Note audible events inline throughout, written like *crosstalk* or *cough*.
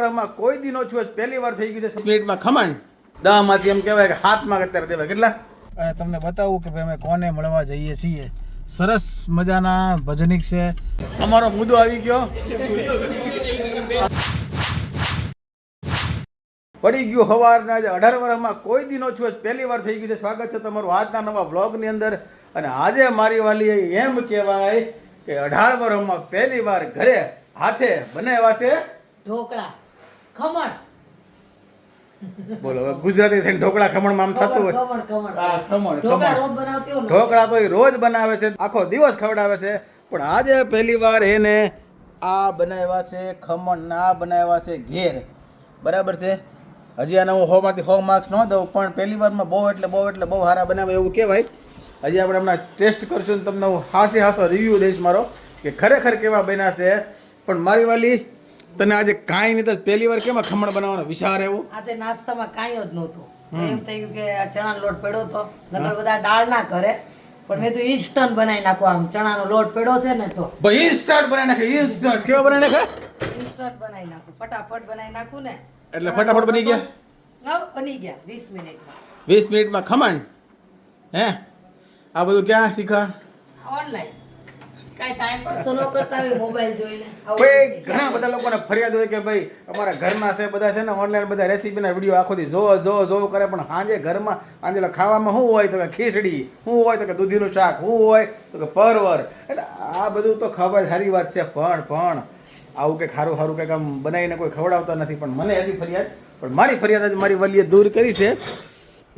વર્ષમાં કોઈ દી ઓછું પહેલી વાર થઈ ગયું છે પ્લેટમાં ખમણ. દહમાંથી એમ કહેવાય કે હાથમાં અત્યારે દેવાય. કેટલા? તમને બતાવું કે ભાઈ અમે કોને મળવા જઈએ છીએ. સરસ મજાના ભજનિક છે. અમારો મુદ્દો આવી ગયો. પડી ગયું સવારના આજે અઢાર વર્ષમાં કોઈ દિનો છું પહેલી વાર થઈ ગયું છે. સ્વાગત છે તમારું આજના નવા બ્લોગની અંદર. અને આજે મારી વાલી એમ કહેવાય કે અઢાર વર્ષમાં પહેલી વાર ઘરે હાથે બનાવ્યા છે ઢોકળા. ખમણ. બોલો ગુજરાતી થઈને ઢોકળા ખમણમાં આમ થતું હોય. ખમણ ખમણ. ઢોકળા રોજ બનાવતી હો ઢોકળા તો રોજ બનાવે છે. આખો દિવસ ખવડાવે છે. પણ આજે પહેલી વાર એને આ બનાવ્યા છે ખમણ ના આ બનાવ્યા છે ઘેર. બરાબર છે? હજી આને હું હોમાંથી હો માર્ક્સ ન દઉં પણ પહેલી વારમાં બહુ એટલે બહુ એટલે બહુ સારા બનાવે એવું કહેવાય. હજી આપણે હમણાં ટેસ્ટ કરશું ને તમને હું હાસે હાસો રિવ્યૂ દઈશ મારો કે ખરેખર કેવા બન્યા છે. પણ મારી વાલી તને આજે કાંઈ નહીં તો પહેલી વાર કેમ ખમણ બનાવવાનો વિચાર એવો આજે નાસ્તામાં કાંઈ જ નહોતું. એમ થયું કે ચણા ચણાનો લોટ પડ્યો તો. નકર બધા દાળ ના કરે. પણ મેં તો ઇન્સ્ટન્ટ બનાવી નાખો આમ. ચણાનો લોટ પડ્યો છે ને તો. ભાઈ ઇન્સ્ટન્ટ બનાવી નાખે ઇન્સ્ટન્ટ કેવો બનાવી નાખે? ઇન્સ્ટન્ટ બનાવી નાખું. ફટાફટ બનાવી નાખું ને. એટલે ફટાફટ બની ગયા? હા બની ગયા. વીસ મિનિટમાં. વીસ મિનિટમાં ખમણ? હે? આ બધું ક્યાં શીખા? ઓનલાઈન ઘણા બધા લોકોને ફરિયાદ હોય કે ભાઈ અમારા ઘરના છે બધા છે ને ઓનલાઈન બધા રેસીપીના વીડિયો આખો દી જોવો જોવો જોવો કરે પણ સાંજે ઘરમાં સાંજે ખાવામાં શું હોય? તો કે ખીચડી શું હોય? તો કે દૂધીનું શાક શું હોય? તો કે પરવર. એટલે આ બધું તો ખબર સારી વાત છે પણ પણ આવું કે સારું સારું કંઈક આમ બનાવીને કોઈ ખવડાવતા નથી પણ મને હતી ફરિયાદ. પણ મારી ફરિયાદ આજે મારી વલીએ દૂર કરી છે.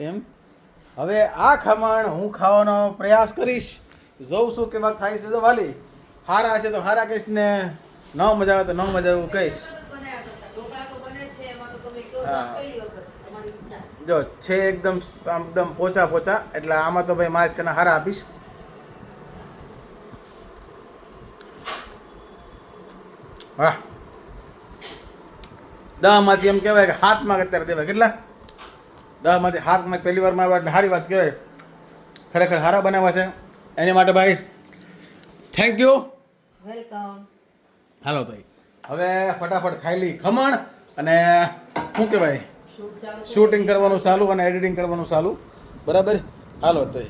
એમ. હવે આ ખમણ હું ખાવાનો પ્રયાસ કરીશ. જોઉં છું કેવા થાય છે તો વાલી. હારા હશે તો હારા કહીશ ને ન મજા આવે તો ન મજા એવું કહીશ. જ છે એકદમ એકદમ પોચા પોચા એટલે આમાં તો ભાઈ મારે છે ને હારા આપીશ. વાહ. દહમાંથી એમ કહેવાય કે હાથમાં અત્યારે દેવાય. કેટલા? દહમાંથી હાથમાં પહેલી વારમાં આવ્યા એટલે સારી વાત કહેવાય. ખરેખર સારા બનાવ્યા છે. એની માટે ભાઈ થેન્ક યુ વેલકમ હાલો ભાઈ. હવે ફટાફટ ખાઈ લઈ ખમણ અને શું કહેવાય? શૂટિંગ કરવાનું ચાલુ અને એડિટિંગ કરવાનું ચાલુ. બરાબર? હાલો તો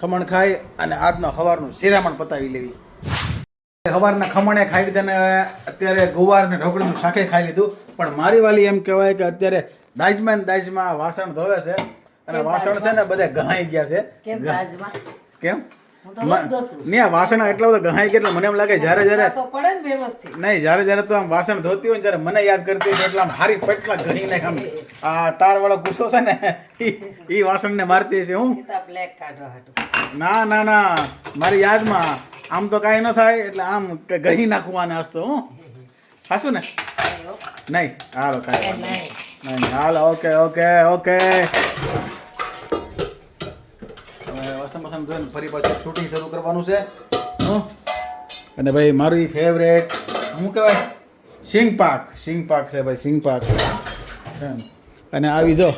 ખમણ ખાઈ અને આજનો સવારનું શિરામણ પતાવી લેવી. સવારના ખમણે ખાઈ લીધા ને અત્યારે ગુવાર ને ઢોકળીનું શાકે ખાઈ લીધું. પણ મારી વાલી એમ કહેવાય કે અત્યારે દાજમાં ને દાજમાં વાસણ ધોવે છે. અને વાસણ છે ને બધા ગહાઈ ગયા છે. કેમ? ને આ વાસણ એટલા બધા ગહાઈ કે એટલે મને એમ લાગે જ્યારે જ્યારે ને નહીં જ્યારે જ્યારે તું આમ વાસણ ધોતી હોય ને ત્યારે મને યાદ કરતી હોય એટલે આમ હારી પટલા ઘણી નાખ આમ આ તાર વાળો ગુસ્સો છે ને એ વાસણને મારતી હશે હું. ના ના ના મારી યાદમાં આમ તો કાંઈ ન થાય એટલે આમ ઘણી નાખવાને હસતો હું. ખાશું ને? નહીં. હાલો કાંઈ નહીં, હાલો ઓકે ઓકે ઓકે. વસમ વાસણ ધોઈને ફરી પાછું શૂટિંગ શરૂ કરવાનું છે. હું. અને ભાઈ મારું ફેવરેટ શું કહેવાય? સિંગ પાક. સિંગ પાક છે ભાઈ સિંગ પાક. અને આવી જો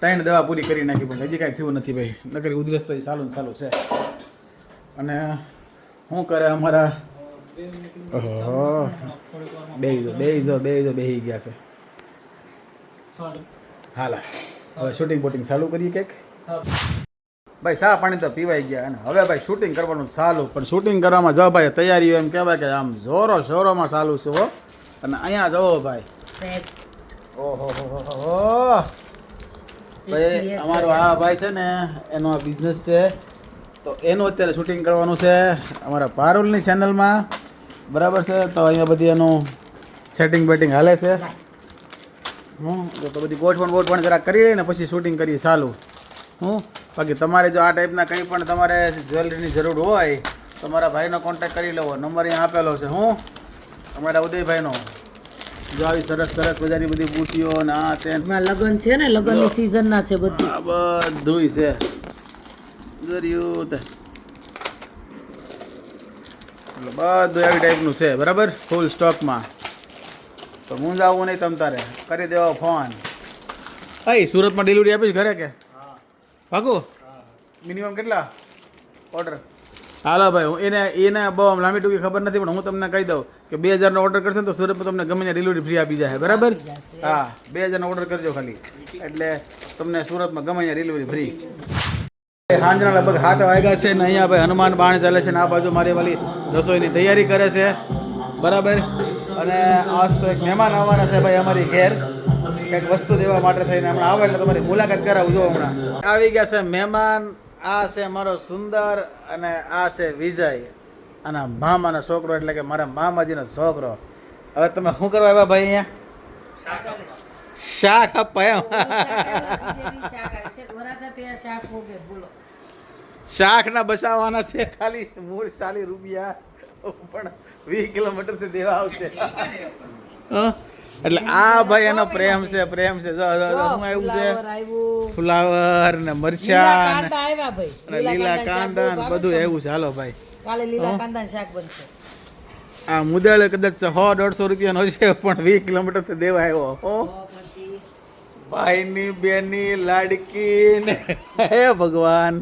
ત્રણ દવા પૂરી કરી નાખી પણ હજી કાંઈ થયું નથી ભાઈ. નકરી ઉધરસ તો ચાલુ ને ચાલુ છે. અને શું કરે અમારા? ઓહો. બે જો બે જો બે જો બેહી ગયા છે. હાલા. હવે શૂટિંગ બોટિંગ ચાલુ કરીએ કંઈક ભાઈ સા પાણી તો પીવાઈ ગયા અને હવે ભાઈ શૂટિંગ કરવાનું ચાલુ. પણ શૂટિંગ કરવામાં જો ભાઈ તૈયારીઓ એમ કહેવાય કે આમ જોરો શોરોમાં ચાલુ છે હો. અને અહીંયા જવો ભાઈ. ઓહો હો. ભાઈ અમારો આ ભાઈ છે ને એનો આ બિઝનેસ છે. તો એનું અત્યારે શૂટિંગ કરવાનું છે અમારા પારુલની ચેનલમાં બરાબર છે? તો અહીંયા બધી એનું સેટિંગ બેટિંગ હાલે છે. હું તો બધી ગોઠવણ ગોઠવણ જરા કરીએ ને પછી શૂટિંગ કરીએ ચાલુ. હું બાકી તમારે જો આ ટાઈપના કંઈ પણ તમારે જ્વેલરીની જરૂર હોય તો મારા ભાઈનો કોન્ટેક્ટ કરી લેવો. નંબર અહીંયા આપેલો છે હું? અમારા ઉદયભાઈનો. જો આવી સરસ સરસ મજાની બધી બુટીઓ ને આ તે લગ્ન છે ને? લગ્નની સિઝનના ના છે બધું. બધું બધુંય છે. દરિયું બધું આવી ટાઈપનું છે બરાબર? ફૂલ સ્ટોકમાં તો મૂંઝાવવું નહીં તમ તારે. કરી દેવો ફોન હા સુરતમાં ડિલિવરી આપીશ ઘરે કે? પાકું? મિનિમમ કેટલા? ઓર્ડર હાલો ભાઈ હું એને એને બહુ આમ લાંબી ટૂંકી ખબર નથી પણ હું તમને કહી દઉં કે બે હજારનો ઓર્ડર કરશે ને તો સુરતમાં તમને ગમે ત્યાં ડિલિવરી ફ્રી આપી જાય બરાબર? હા બે હજારનો ઓર્ડર કરજો ખાલી. એટલે તમને સુરતમાં ગમે ત્યાં ડિલિવરી ફ્રી સાંજના લગભગ હાથ વાગ્યા છે ને અહીંયા ભાઈ હનુમાન બાણ ચાલે છે ને આ બાજુ મારી વાલી રસોઈની તૈયારી કરે છે બરાબર? અને આજ તો એક મહેમાન આવવાના છે ભાઈ અમારી ઘેર. કંઈક વસ્તુ દેવા માટે થઈને હમણાં આવે એટલે તમારી મુલાકાત કરાવજો હમણાં. આવી ગયા છે મહેમાન આ છે મારો સુંદર અને આ છે વિજય. અને મામાનો છોકરો એટલે કે મારા મામાજીનો છોકરો. હવે તમે શું કરવા આવ્યા ભાઈ અહીંયા? શાક આપવા શાક ના બચાવવાના છે ખાલી મૂળ ચાલી રૂપિયા. પણ વીસ કિલોમીટરથી દેવા આવશે. હં? એટલે આ ભાઈ એનો પ્રેમ છે પ્રેમ છે. જો જો, જો, શું છે? ફ્લાવર ને મરચા ને લીલા કાંદા ને બધું એવું છે. હાલો ભાઈ. કાલે લીલા કાંદા શાક બનશે. આ મુદળ કદાચ સો દોઢસો રૂપિયાનો છે પણ વીસ તો દેવા આવ્યો. હો. ભાઈની બેની લાડકી ને હે ભગવાન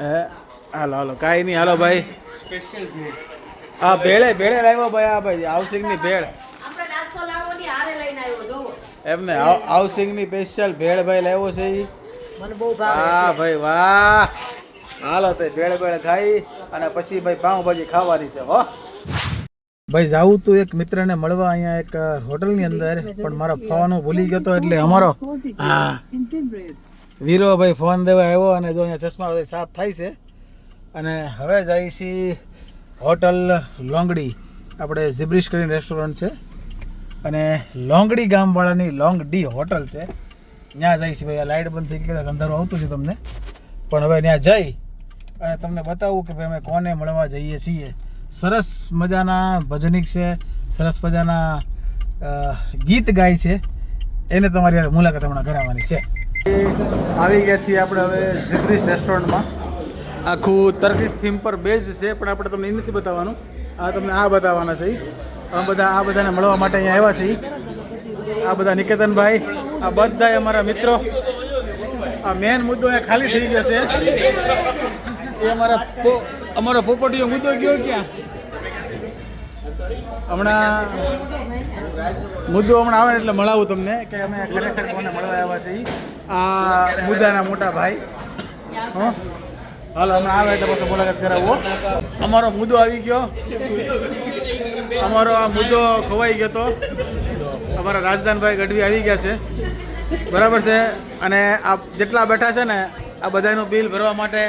હે? હાલો હાલો. કાંઈ નહીં. હાલો ભાઈ. હા ભેળે ભેળે લાવ્યો ભાઈ આ ભાઈ. હાઉસિંગની ભેળ આપણે નાસ્તો લાવો ની હારે લઈને આવ્યો જોવો એમને હાઉ- હાઉસિંગની સ્પેશિયલ ભેળ ભાઈ લાવ્યો છે ઈ. મને બહુ ભાવે હા ભાઈ વાહ. હાલો તે ભેળ ભેળ ખાઈ અને પછી ભાઈ પાઉંભાજી ખાવાની છે હો. ભાઈ જાવું તું એક મિત્રને મળવા અહીંયા એક હોટલની અંદર પણ મારો ફોન હું ભૂલી ગયો તો એટલે અમારો હા. વીરો ભાઈ ફોન દેવા આવ્યો અને જો અહીંયા ચશ્મા બધા સાફ થાય છે. અને હવે જઈશી હોટલ લોંગડી. આપણે ઝિબ્રિશ કરીને રેસ્ટોરન્ટ છે. અને લોંગડી ગામવાળાની લોંગ ડી હોટલ છે. ત્યાં જઈશ ભાઈ, આ લાઇટ બંધ થઈ ગઈ અંધારું આવતું છે તમને. પણ હવે ત્યાં જઈ, અને તમને બતાવું કે ભાઈ અમે કોને મળવા જઈએ છીએ. સરસ મજાના ભજનિક છે, સરસ મજાના ગીત ગાય છે. એને તમારી હારે મુલાકાત હમણાં કરાવવાની છે. આવી ગયા છીએ આપણે હવે ઝિબ્રિશ રેસ્ટોરન્ટમાં. આખું તર્કીશ થીમ પર બેઝ છે, પણ આપણે તમને એ નથી બતાવવાનું. આ તમને આ બતાવવાના છે અમે બધા આ બધાને મળવા માટે અહીંયા આવ્યા છીએ. આ બધા નિકેતનભાઈ, આ બધા અમારા મિત્રો. આ મેન મુદ્દો એ ખાલી થઈ ગયો છે. એ અમારા અમારો પોપટીયો મુદ્દો ગયો ક્યાં? હમણાં મુદ્દો હમણાં આવે એટલે મળાવું તમને કે અમે ખરેખર કોને મળવા આવ્યા છીએ. આ મુદ્દાના મોટા ભાઈ. હં? હાલો, હમણાં આવે એટલે પછી મુલાકાત કરાવો. અમારો મુદ્દો આવી ગયો. અમારો આ મુદ્દો ખોવાઈ ગયો તો. અમારા રાજદાનભાઈ ગઢવી આવી ગયા છે. બરાબર છે? અને આ જેટલા બેઠા છે ને આ બધાનું બિલ ભરવા માટે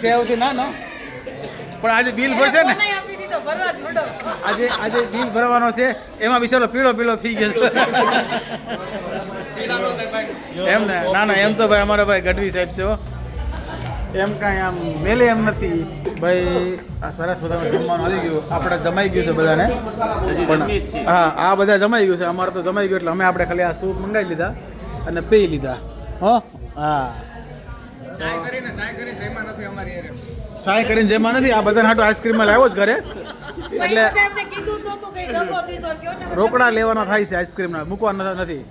સેવથી ના નો. પણ આજે બિલ ભરશે ને. આજે આજે બિલ ભરવાનો છે. એમાં બિચારો પીળો પીળો થઈ ગયો. એમ ને? ના ના એમ તો ભાઈ અમારા ભાઈ ગઢવી સાહેબ છે. એમ કાંઈ આમ મેલે એમ નથી. ભાઈ આ સરસ બધાનું જમવાનું આવી ગયું. આપણે જમાઈ ગયું છે બધાને. પણ હા આ બધા જમાઈ ગયું છે. અમારે તો જમાઈ ગયું એટલે અમે આપણે ખાલી આ સૂપ મંગાવી લીધા અને પી લીધા. હો? હા. ચાય કરીને જેમાં નથી આ બધા હાટો આઈસ્ક્રીમમાં લાવ્યો જ ઘરે. એટલે બધા એમને કીધું તો તું કઈ ડબ્બો દીધો કયો ને રોકડા લેવાના થાય છે આઈસ્ક્રીમના. મૂકવાના નથી.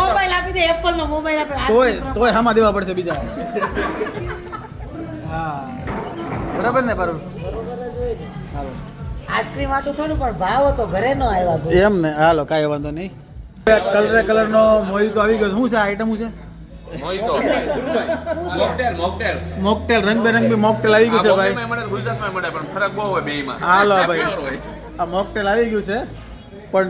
મોબાઈલ આપી દે એપલ નો મોબાઈલ આપે તોય તોય હામાં દેવા પડશે બીજા. હા. બરાબર ને બરાબર હાલો. આઈસ્ક્રીમ આટલું થોડું પણ ભાવ તો ઘરે નો આવ્યા એમ ને હાલો કાંઈ વાંધો નહીં. કલરે કલરનો મોહિતો આવી ગયો શું છે આઈટમ શું છે? મોકટેલ. રંગબેરંગી મોકટેલ આવી ગયું છે ભાઈ. ગુજરાતમાં મળે પણ ફરક બહુ હોય બેયમાં. હાલો Pure ભાઈ આ મોકટેલ આવી ગયું છે પણ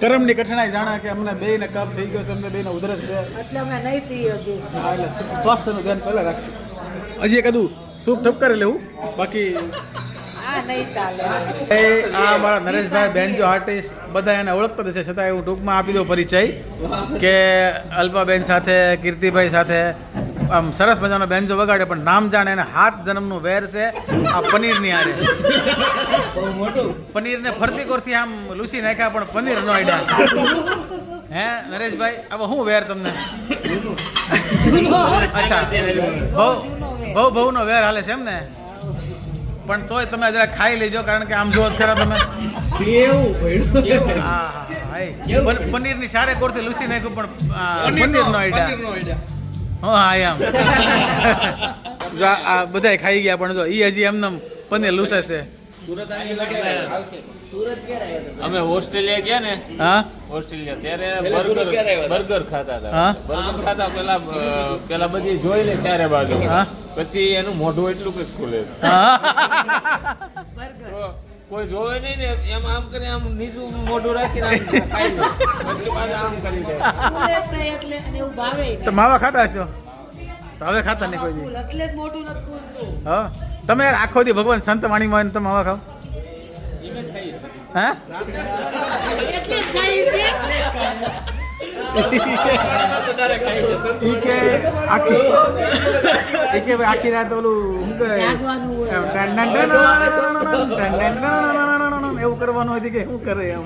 કરમની કઠણાઈ જાણે કે અમને બેયને કપ થઈ ગયો છે અમને બેયને ઉધરસ છે. એટલે અમે નહીં પી હજી. હા એટલે સ્વાસ્થ્યનું ધ્યાન પહેલાં રાખીએ હજી કદું સૂપ ઠપકારી લેવું? બાકી આ એ આ મારા નરેશભાઈ બેન્જો આર્ટિસ્ટ બધા એને ઓળખતા હશે છે છતાં હું ટૂંકમાં આપી દઉં પરિચય કે અલ્પાબેન સાથે કીર્તિભાઈ સાથે આમ સરસ મજાનો બેન્જો વગાડે પણ નામ જાણે એને હાથ જન્મનું વેર છે. આ પનીરની આરે. પનીરને ફરતી કોરથી આમ લૂસી નાખ્યા પણ પનીર નો આઈડિયા હે નરેશભાઈ હવે શું વેર તમને? અચ્છા. બહુ બહુ બહુનો વેર હાલે છે એમ ને? પણ તોય તમે જરા ખાઈ લેજો કારણ કે આમ જો અત્યારે તમે. હા હા હા પનીરની સારે કોરથી લૂસી નાખ્યું પણ પનીર પનીરનો આઈડિયા હા હા આમ. *laughs* જો આ- બધાય ખાઈ ગયા પણ જો એ હજી એમને પનીર લૂસે છે. અમે ઓસ્ટ્રેલિયા ગયા ને. હા? ઓસ્ટ્રેલિયા. ત્યારે બર્ગર બર્ગર ખાતા હતા. હા? બર્ગર ખાતા પેલા પેલા બધી જોઈ લે ચારે બાજુ. હા? પછી એનું મોઢું એટલું કે ખુલે તો *laughs* કોઈ જોવે નહીં ને એમ આમ કરી આમ નીચું મોઢું રાખીને આમ આમ કરી દે. નહીં એટલે એવું ભાવે તો માવા ખાતા હશો? તો હવે ખાતા નહીં કોઈ એટલે જ મોટું નથી હા? તમે યાર આખો દી ભગવાન સંત વાણી માં તમે માવા ખાવ. હા? આખી કે આખી રાત ઓલું શું એવું કરવાનું હોય કે શું કરે એમ?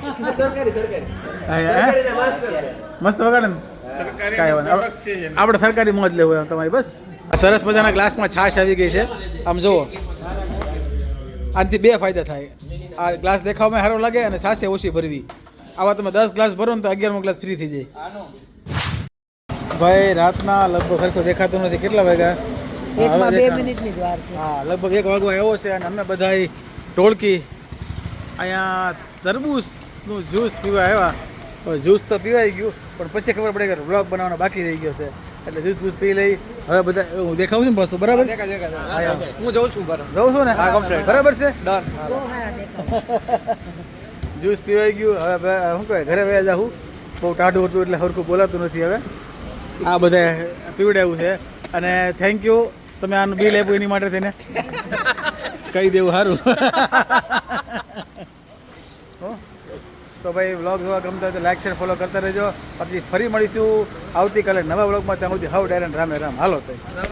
મસ્ત વગાડે આપણે સરકારી મોજ લેવું એમ તમારી બસ સરસ મજાના ગ્લાસમાં છાશ આવી ગઈ છે. આમ જુઓ. આનાથી બે ફાયદા થાય. આ ગ્લાસ દેખાવમાં સારો લાગે અને છાશે ઓછી ભરવી. આવા તમે દસ ગ્લાસ ભરો ને તો અગિયારમો ગ્લાસ ફ્રી થઈ જાય. ભાઈ રાતના લગભગ સરખું દેખાતું નથી. કેટલા વાગ્યા? હા, એકમાં બે મિનિટની જ વાર છે. હા લગભગ એક વાગવા આવ્યો છે અને અમે બધા ટોળકી અહીંયા તરબૂચનું જ્યુસ પીવા આવ્યા. તો જ્યુસ તો પીવાઈ ગયું પણ પછી ખબર પડે કે વ્લોગ બનાવવાનો બાકી રહી ગયો છે. એટલે જ્યુસ જ્યુસ પી લઈ. હવે બધા હું દેખાવું છું ને પાછું બરાબર? હું જઉં છું જઉં છું ને? બરાબર છે? ડન. *laughs* જ્યુસ પીવાઈ ગયું. હવે શું કહે ઘરે વયા જાઉં બહુ ટાઢું હતું એટલે હરખું બોલાતું નથી હવે. આ બધા પીવડાવ્યું છે. અને થેન્ક યુ તમે આનું બિલ આપ્યું એની માટે થઈને. કહી દેવું સારું? તો ભાઈ વ્લોગ જોવા ગમતા હોય તો લાઈક શેર ફોલો કરતા રહેજો. પછી ફરી મળીશું આવતીકાલે નવા વ્લોગમાં ત્યાં સુધી હાવ ડાયરેક્ટ રામે રામ. હાલો તો